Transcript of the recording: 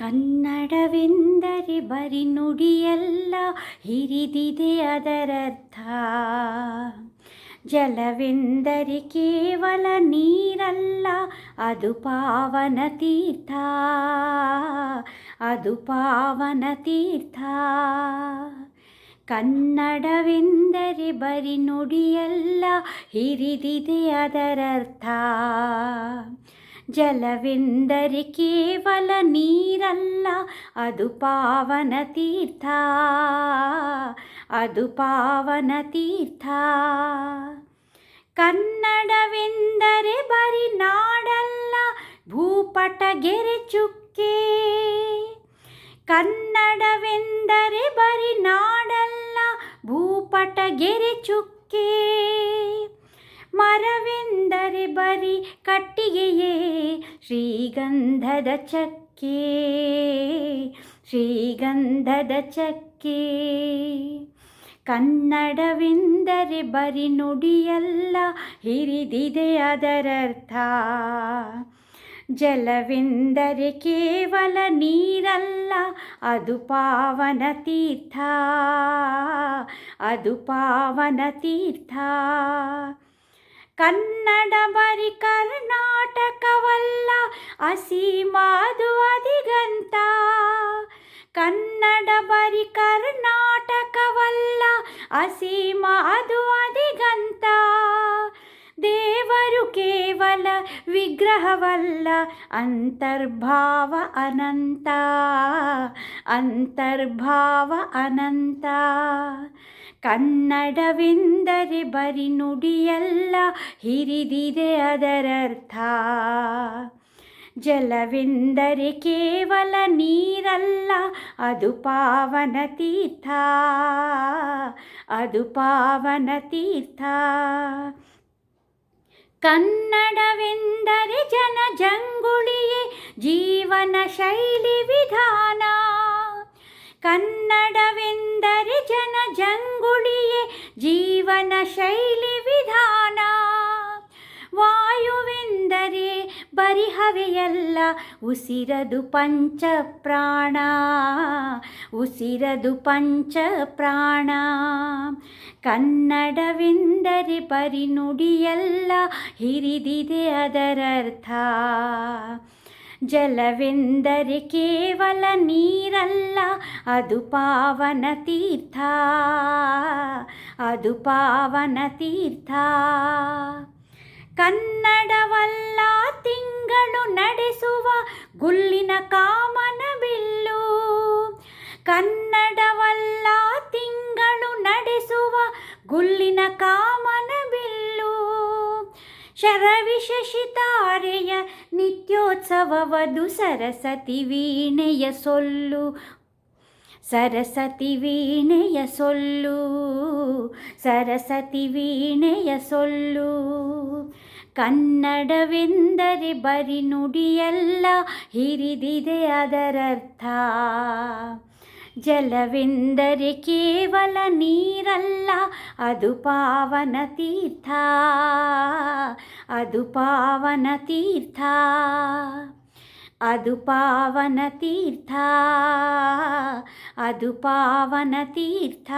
ಕನ್ನಡವೆಂದರೆ ಬರಿ ನುಡಿಯಲ್ಲ, ಹಿರಿದಿದೆ ಅದರರ್ಥ. ಜಲವೆಂದರೆ ಕೇವಲ ನೀರಲ್ಲ, ಅದು ಪಾವನ ತೀರ್ಥ. ಅದು ಪಾವನ ತೀರ್ಥ. ಕನ್ನಡವೆಂದರೆ ಬರಿ ನುಡಿಯಲ್ಲ, ಹಿರಿದಿದೆ ಅದರರ್ಥ. ಜಲವೆಂದರೆ ಕೇವಲ ನೀರಲ್ಲ, ಅದು ಪಾವನ ತೀರ್ಥ. ಅದು ಪಾವನ ತೀರ್ಥ. ಕನ್ನಡವೆಂದರೆ ಬರಿ ನಾಡಲ್ಲ ಭೂಪಟ ಗೆರೆ ಚುಕ್ಕೆ. ಕನ್ನಡವೆಂದರೆ ಬರಿ ನಾಡಲ್ಲ ಭೂಪಟ ಗೆರೆ ಚುಕ್ಕೆ. ಮರವೆಂದರೆ ಬರಿ ಕಟ್ಟಿಗೆಯೇ, ಶ್ರೀಗಂಧದ ಚಕ್ಕೆ ಶ್ರೀಗಂಧದ ಚಕ್ಕೆ. ಕನ್ನಡವೆಂದರೆ ಬರಿ ನುಡಿಯಲ್ಲ, ಹಿರಿದಿದೆ ಅದರರ್ಥ. ಜಲವೆಂದರೆ ಕೇವಲ ನೀರಲ್ಲ, ಅದು ಪಾವನ ತೀರ್ಥ. ಅದು ಪಾವನ ತೀರ್ಥ. ಕನ್ನಡ ಬರಿ ಕರ್ನಾಟಕವಲ್ಲ ಅಸೀಮಾದು ಅಧಿಗಂತ ಕನ್ನಡ ಬರಿ ಕರ್ನಾಟಕವಲ್ಲ ಅಸೀಮ ಅದು ವಿಗ್ರಹವಲ್ಲ, ಅಂತರ್ಭಾವ ಅನಂತ ಅಂತರ್ಭಾವ ಅನಂತ. ಕನ್ನಡವೆಂದರೆ ಬರಿ ನುಡಿಯಲ್ಲ, ಹಿರಿದಿದೆ ಅದರರ್ಥ. ಜಲವೆಂದರೆ ಕೇವಲ ನೀರಲ್ಲ, ಅದು ಪಾವನ ತೀರ್ಥ. ಅದು ಪಾವನ ತೀರ್ಥ. ಕನ್ನಡವೆಂದರೆ ಜನ ಜಂಗುಳಿಯೇ ಜೀವನ ಶೈಲಿ ವಿಧಾನ. ಕನ್ನಡವೆಂದರೆ ಜನ ಜಂಗುಳಿಯೇ ಜೀವನ ಶೈಲಿ ಬರಿ ಹವೆಯಲ್ಲ, ಉಸಿರದು ಪಂಚ ಪ್ರಾಣ ಉಸಿರದು ಪಂಚ ಪ್ರಾಣ ಕನ್ನಡವೆಂದರೆ ಬರಿ ನುಡಿಯಲ್ಲ, ಹಿರಿದಿದೆ ಅದರರ್ಥ. ಜಲವೆಂದರೆ ಕೇವಲ ನೀರಲ್ಲ, ಅದು ಪಾವನ ತೀರ್ಥ. ಅದು ಪಾವನ ತೀರ್ಥ. ಕನ್ನಡವಲ್ಲ ಗುಲ್ಲಿನ ಕಾಮನ ಬಿಲ್ಲು ಕನ್ನಡವಲ್ಲ ತಿಂಗಳು ನಡೆಸುವ ಗುಲ್ಲಿನ ಕಾಮನ ಬಿಲ್ಲು ಶರವಿಶಶಿತಾರೆಯ ನಿತ್ಯೋತ್ಸವವದು ಸರಸ್ವತಿ ವೀಣೆಯ ಸೊಲ್ಲು ಸರಸ್ವತಿ ವೀಣೆಯ ಸೊಲ್ಲು ಸರಸ್ವತಿ ವೀಣೆಯ ಸೊಲ್ಲು ಕನ್ನಡವೆಂದರೆ ಬರಿ ನುಡಿಯಲ್ಲ, ಹಿರಿದಿದೆ ಅದರರ್ಥ. ಜಲವೆಂದರೆ ಕೇವಲ ನೀರಲ್ಲ, ಅದು ಪಾವನ ತೀರ್ಥ. ಅದು ಪಾವನ ತೀರ್ಥ. ಅದು ಪಾವನ ತೀರ್ಥ. ಅದು ಪಾವನ ತೀರ್ಥ.